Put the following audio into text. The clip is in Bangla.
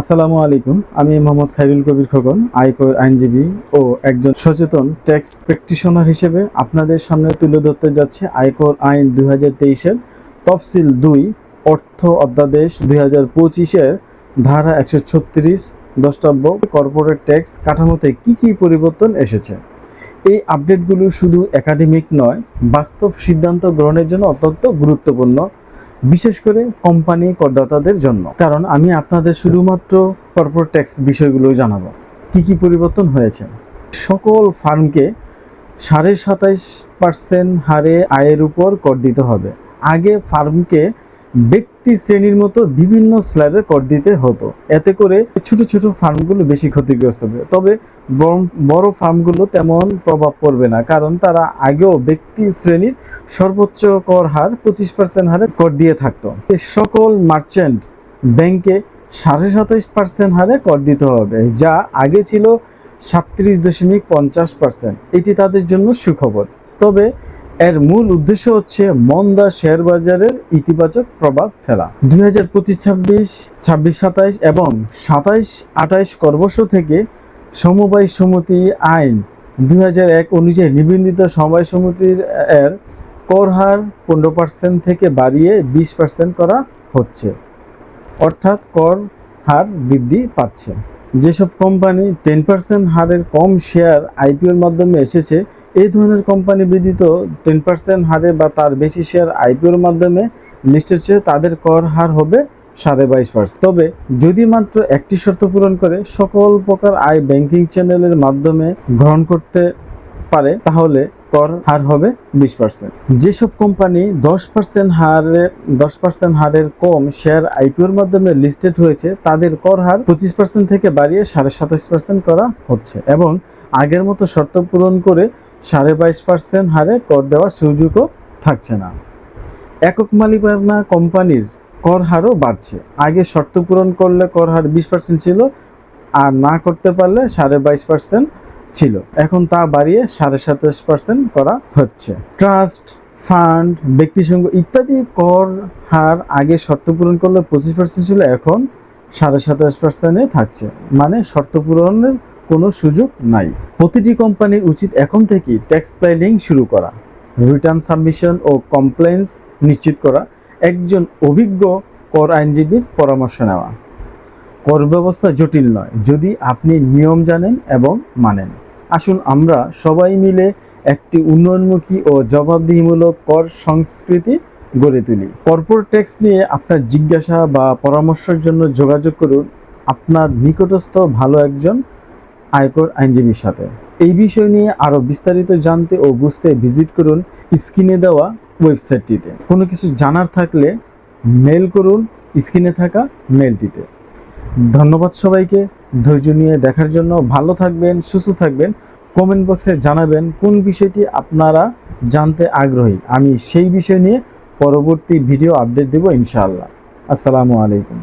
আসসালামু আলাইকুম, আমি মোহাম্মদ খাইরুল কবির খোকন, আয়কর আইনজীবী ও একজন সচেতন ট্যাক্স প্র্যাকটিশনার হিসেবে আপনাদের সামনে তুলে ধরতে যাচ্ছে আয়কর আইন দুই হাজার তেইশের তফসিল দুই, অর্থ অধ্যাদেশ দুই হাজার পঁচিশের ধারা একশো ছত্রিশ দশটাব্য কর্পোরেট ট্যাক্স কাঠামোতে কি কি পরিবর্তন এসেছে। এই আপডেটগুলো শুধু একাডেমিক নয়, বাস্তব সিদ্ধান্ত গ্রহণের জন্য অত্যন্ত গুরুত্বপূর্ণ। বিশেষ করে কোম্পানি করদাতাদের জন্য। কারণ আমি আপনাদের শুধুমাত্র কর্পোরেট ট্যাক্স বিষয়গুলো জানাব। কি কি পরিবর্তন হয়েছে? সকল ফার্মকে সাড়ে সাতাইশ পার্সেন্ট হারে আয়ের উপর কর দিতে হবে। আগে ফার্মকে ব্যক্তি শ্রেণির মতো বিভিন্ন স্ল্যাবে কর দিতে হতো। এতে করে ছোট ছোট ফার্মগুলো বেশি ক্ষতিগ্রস্ত হবে। তবে বড় ফার্মগুলো তেমন প্রভাব পড়বে না, কারণ তারা আগেও ব্যক্তি শ্রেণির সর্বোচ্চ কর হার, পঁচিশ পার্সেন্ট হারে কর দিয়ে থাকতো। সকল মার্চেন্ট ব্যাংকে সাড়ে সাতাইশ পার্সেন্ট হারে কর দিতে হবে, যা আগে ছিল সাতত্রিশ দশমিক পঞ্চাশ পার্সেন্ট এটি তাদের জন্য সুখবর। তবে এর মূল উদ্দেশ্য হচ্ছে মন্দা শেয়ার বাজারের ইতিবাচক প্রভাব ফেলা। দুই হাজার পঁচিশ, ছাব্বিশ ছাব্বিশ সাতাইশ এবং সাতাইশ, আঠাইশ কর্মশ থেকে সমবায় সমিতি আইন দুই হাজার এক অনুযায়ী নিবন্ধিত সমবায় সমিতির এর কর হার পনেরো পার্সেন্ট থেকে বাড়িয়ে বিশ পার্সেন্ট করা হচ্ছে। অর্থাৎ কর হার বৃদ্ধি পাচ্ছে। যেসব কোম্পানি টেন পার্সেন্ট হারের কম শেয়ার আইপিওর মাধ্যমে এসেছে, এই ধরনের কোম্পানি ব্যতীত টেন পার্সেন্ট হারে বা তার বেশি শেয়ার আইপিওর মাধ্যমে লিস্টেড চেয়ে তাদের কর হার হবে সাড়ে বাইশ পার্সেন্ট তবে যদি মাত্র একটি শর্ত পূরণ করে, সকল প্রকার আয় ব্যাংকিং চ্যানেলের মাধ্যমে গ্রহণ করতে পারে, তাহলে কর হার হবে বিশ পার্সেন্ট যেসব কোম্পানি দশ পার্সেন্ট হারে, দশ পার্সেন্ট হারের কম শেয়ার আইপিওর মাধ্যমে লিস্টেড হয়েছে, তাদের কর হার পঁচিশ পার্সেন্ট থেকে বাড়িয়ে সাড়ে সাতাশ পার্সেন্ট করা হচ্ছে এবং আগের মতো শর্ত পূরণ করে সাড়ে বাইশ পার্সেন্ট হারে কর দেওয়ার সুযোগও থাকছে না। একক মালিকানা কোম্পানির কর হারও বাড়ছে। আগে শর্ত পূরণ করলে কর হার বিশ পার্সেন্ট ছিল, আর না করতে পারলে সাড়ে বাইশ পার্সেন্ট ছিল। এখন তা বাড়িয়ে সাড়ে সাতাশ পার্সেন্ট করা হচ্ছে। ট্রাস্ট ফান্ড ব্যক্তিসংঘ ইত্যাদি কর হার আগে শর্ত পূরণ করলে পঁচিশ পার্সেন্ট ছিল, এখন সাড়ে সাতাশ পার্সেন্টে থাকছে। মানে শর্ত পূরণের কোনো সুযোগ নাই। প্রতিটি কোম্পানির উচিত এখন থেকেই ট্যাক্স প্ল্যানিং শুরু করা রিটার্ন সাবমিশন ও কমপ্লেন্স নিশ্চিত করা, একজন অভিজ্ঞ কর আইনজীবীর পরামর্শ নেওয়া। কর ব্যবস্থা জটিল নয়, যদি আপনি নিয়ম জানেন এবং মানেন। আসুন আমরা সবাই মিলে একটি উন্নয়নমুখী ও জবাবদিহিমূলক কর সংস্কৃতি গড়ে তুলি। কর্পোরেট ট্যাক্স নিয়ে আপনার জিজ্ঞাসা বা পরামর্শের জন্য যোগাযোগ করুন আপনার নিকটস্থ ভালো একজন আয়কর আইনজীবীর সাথে। এই বিষয় নিয়ে আরও বিস্তারিত জানতে ও বুঝতে ভিজিট করুন স্ক্রিনে দেওয়া ওয়েবসাইটটিতে। কোনো কিছু জানার থাকলে মেল করুন স্ক্রিনে থাকা মেলটিতে ধন্যবাদ সবাইকে। ধৈর্য নিয়ে দেখার জন্য ভালো থাকবেন, সুস্থ থাকবেন। কমেন্ট বক্সে জানাবেন কোন বিষয়টি আপনারা জানতে আগ্রহী। আমি সেই বিষয় নিয়ে পরবর্তী ভিডিও আপডেট দেব ইনশাআল্লাহ। আসসালামু আলাইকুম।